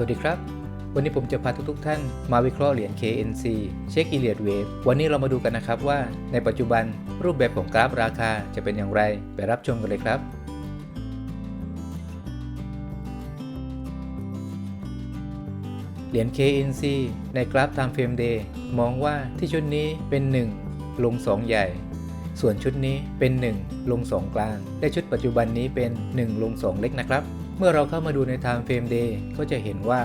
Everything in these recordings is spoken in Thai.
วัสดีครับ วันนี้ผมจะพาทุกๆท่านมาวิเคราะห์เหรียญ KNC เช็คอีเลียดเวฟวันนี้เรามาดูกันนะครับว่า ในปัจจุบันรูปแบบของกราฟราคาจะเป็นอย่างไร ไปรับชมกันเลยครับเหรียญ KNC ในกราฟ Time Frame Day มองว่าที่ชุดนี้เป็น 1 ลง 2 ใหญ่ ส่วนชุดนี้เป็น 1 ลง 2 กลาง และชุดปัจจุบันนี้เป็น 1 ลง 2 เล็กนะครับ เมื่อเราเข้ามาดูใน Time Frame Day ก็จะเห็นว่า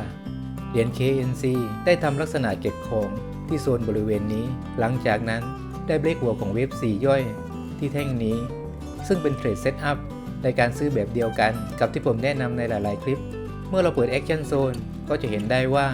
เหรียญ KNC ได้ทำลักษณะเก็บของที่โซนบริเวณนี้ หลังจากนั้นได้เบรกหัวของเวฟ4 ย่อย ที่แท่งนี้ ซึ่งเป็นเทรดเซตอัพในการซื้อแบบเดียวกันกับที่ผมแนะนำในหลาย ๆ คลิป เมื่อเราเปิด Action Zone ก็จะเห็นได้ว่า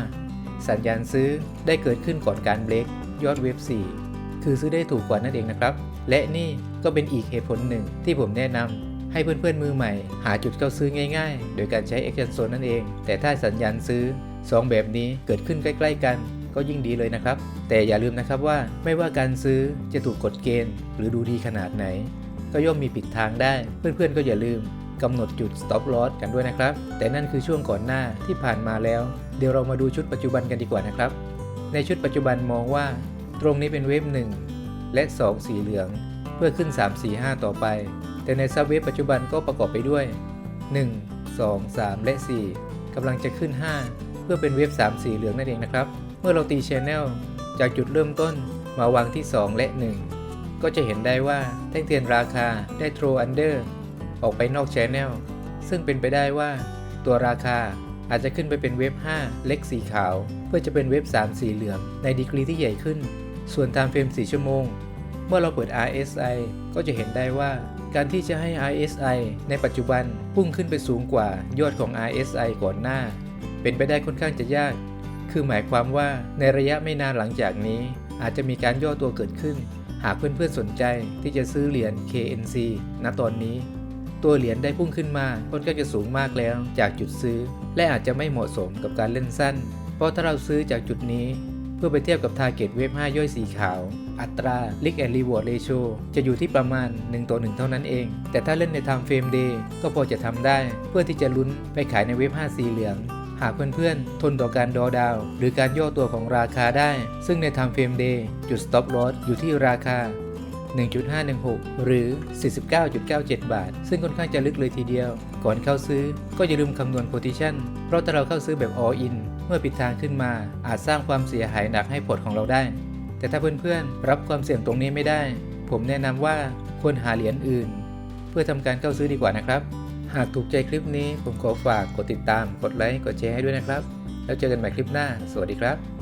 สัญญาณซื้อได้เกิดขึ้นก่อนการเบรกยอดเวฟ4คือซื้อได้ถูกกว่านั่นเองนะครับ และนี่ก็เป็นอีกเหตุผลหนึ่งที่ผมแนะนำ ให้เพื่อนๆมือใหม่ หาจุดเข้าซื้อง่ายๆ โดยการใช้ Action Zone นั่นเอง แต่ถ้าสัญญาณซื้อ 2 แบบนี้เกิดขึ้นใกล้ ๆ กัน ก็ยิ่งดีเลยนะครับ แต่อย่าลืมนะครับว่าไม่ว่าการซื้อจะถูกกฎเกณฑ์ หรือดูดีขนาดไหน ก็ย่อมมีผิดทางได้ เพื่อนๆก็อย่าลืมกำหนดจุด stop loss กันด้วยนะครับ แต่นั่นคือช่วงก่อนหน้าที่ผ่านมาแล้ว เดี๋ยวเรามาดูชุดปัจจุบันกันดีกว่านะครับ ในชุดปัจจุบันมองว่า ตรงนี้เป็นเวฟ1และ 2 สีเหลือง เพื่อขึ้น 3 4 5 ต่อไป แต่ในซับเวฟปัจจุบันก็ประกอบไปด้วย 1 2 3 และ 4กำลังจะขึ้น 5 เพื่อเป็นเวฟ3สีเหลืองนั่นเองนะครับ เมื่อเราตีชแนลจากจุดเริ่มต้นมาวางที่ 2 และ 1 ก็จะเห็นได้ว่าแท่งเทียนราคาได้ throw under ออกไปนอกชแนลซึ่งเป็นไปได้ว่า ตัวราคาอาจจะขึ้นไปเป็นเวฟ5 เล็กสีขาว เพื่อจะเป็นเวฟ3 สีเหลืองในดีกรีที่ใหญ่ขึ้น ส่วน time frame 4ชั่วโมง เมื่อเราเปิด RSI ก็จะเห็นได้ว่าการที่จะให้ RSI ในปัจจุบันพุ่งขึ้นไปสูงกว่ายอดของ RSI ก่อนหน้า เป็นไปได้ค่อนข้างจะยาก คือหมายความว่าในระยะไม่นานหลังจากนี้ อาจจะมีการย่อตัวเกิดขึ้น หากเพื่อนๆสนใจที่จะซื้อเหรียญ KNC ณตอนนี้ ตัวเหรียญได้พุ่งขึ้นมาค่อนข้างจะสูงมากแล้วจากจุดซื้อ และอาจจะไม่เหมาะสมกับการเล่นสั้น เพราะถ้าเราซื้อจากจุดนี้ เพื่อไปเทียบกับ Target Wave 5 ย่อยสีขาว อัตรา Risk and Reward Ratio จะอยู่ที่ประมาณ 1 ต่อ 1 เท่านั้นเอง แต่ถ้าเล่นใน Time Frame Day ก็พอจะทำได้ เพื่อที่จะลุ้นไปขายในเวฟ5สีเหลืองหากเพื่อนๆ ทนต่อการดอดาว หรือการย่อตัวของราคาได้ ซึ่งใน Time Frame Day จุด Stop Loss อยู่ที่ราคา 1.516 หรือ 49.97 บาท ซึ่งค่อนข้างจะลึกเลยทีเดียว ก่อนเข้าซื้อก็อย่าลืมคำนวณ position เพราะถ้าเราเข้าซื้อแบบ all in เมื่อปิดทางขึ้นมา อาจสร้างความเสียหายหนักให้พอร์ตของเราได้ แต่ถ้าเพื่อนๆ รับความเสี่ยงตรงนี้ไม่ได้ ผมแนะนำว่าควรหาเหรียญอื่น เพื่อทำการเข้าซื้อดีกว่านะครับ หากถูกใจคลิปนี้ผมขอฝากกดติดตาม กดไลค์ กดแชร์ให้ด้วยนะครับ แล้วเจอกันใหม่คลิปหน้า สวัสดีครับ